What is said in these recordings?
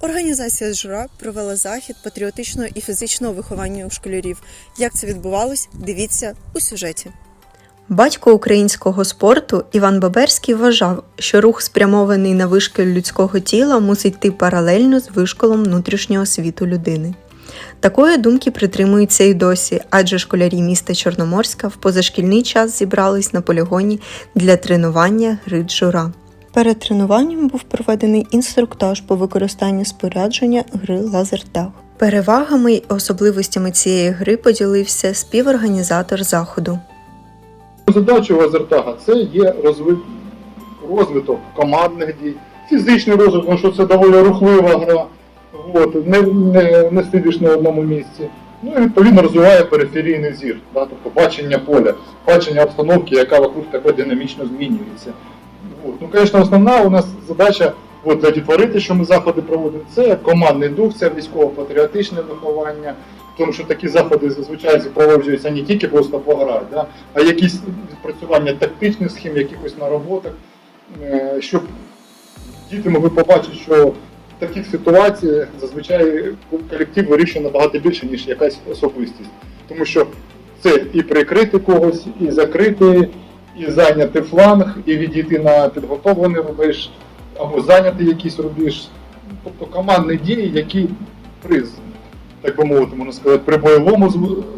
Організація жура провела захід патріотичного і фізичного виховання у школярів. Як це відбувалось, дивіться у сюжеті. Батько українського спорту Іван Баберський вважав, що рух, спрямований на вишкіл людського тіла, мусить йти паралельно з вишколом внутрішнього світу людини. Такої думки притримуються і досі, адже школярі міста Чорноморська в позашкільний час зібрались на полігоні для тренування гри джура. Перед тренуванням був проведений інструктаж по використанню спорядження гри лазертаг. Перевагами й особливостями цієї гри поділився співорганізатор заходу. Задача у Азертага це є розви... розвиток командних дій, фізичний розвиток, тому що це доволі рухлива гра, от, не, не, не сидиш на одному місці. Ну і відповідно розвиває периферійний зір, да, тобто бачення поля, бачення обстановки, яка вокруг тебе динамічно змінюється. От. Ну, звісно, основна у нас задача от, для що ми заходи проводимо, це командний дух, це військово-патріотичне виховання, тому що такі заходи зазвичай запроваджуються не тільки просто пограти, да, а якісь відпрацювання тактичних схем, якихось нароботок, е, щоб діти могли побачити, що в таких ситуаціях зазвичай колектив вирішує набагато більше, ніж якась особистість. Тому що це і прикрити когось, і закрити, і зайняти фланг, і відійти на підготовлений рубеж, або зайняти якийсь рубіж. Тобто командні дії, які при, так би мовити, можна сказати, при бойовому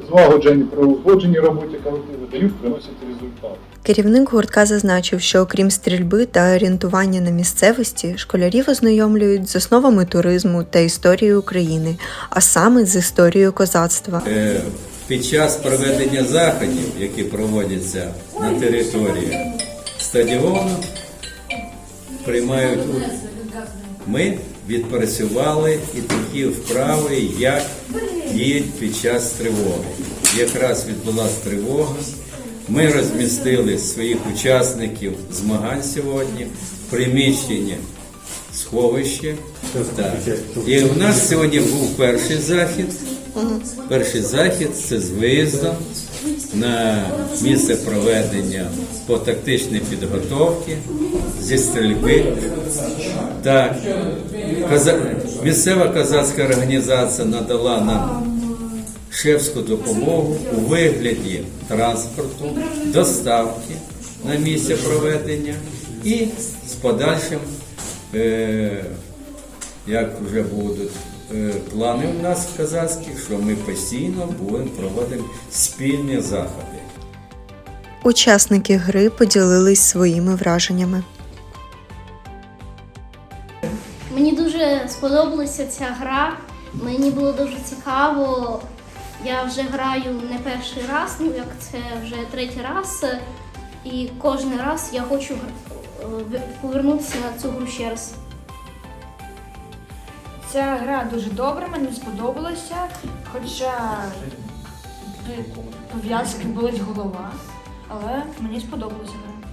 злагодженні, при узгодженій роботі колективу дають, приносять результат. Керівник гуртка зазначив, що окрім стрільби та орієнтування на місцевості, школярів ознайомлюють з основами туризму та історією України, а саме з історією козацтва. Е, Під час проведення заходів, які проводяться на території стадіону, приймають. Ми відпрацювали і такі вправи, як діють під час тривоги. Якраз відбулася тривога. Ми розмістили своїх учасників змагань сьогодні в приміщенні сховище. Так. І у нас сьогодні був перший захід. Перший захід це з виїздом на місце проведення по тактичній підготовці зі стрільби. Так, Каза- місцева козацька організація надала нам шефську допомогу у вигляді транспорту, доставки на місце проведення і з подальшим, е, як вже будуть плани у нас казацькі, що ми постійно будемо проводити спільні заходи. Учасники гри поділились своїми враженнями. Мені дуже сподобалася ця гра. Мені було дуже цікаво. Я вже граю не перший раз, ну як це вже третій раз. І кожен раз я хочу е, повернутися на цю гру ще раз. Ця гра дуже добра, мені сподобалася, хоча пов'язки болить голова, але мені сподобалася гра.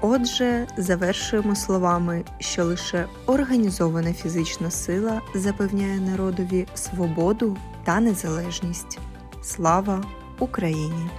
Отже, завершуємо словами, що лише організована фізична сила запевняє народові свободу та незалежність. Слава Україні!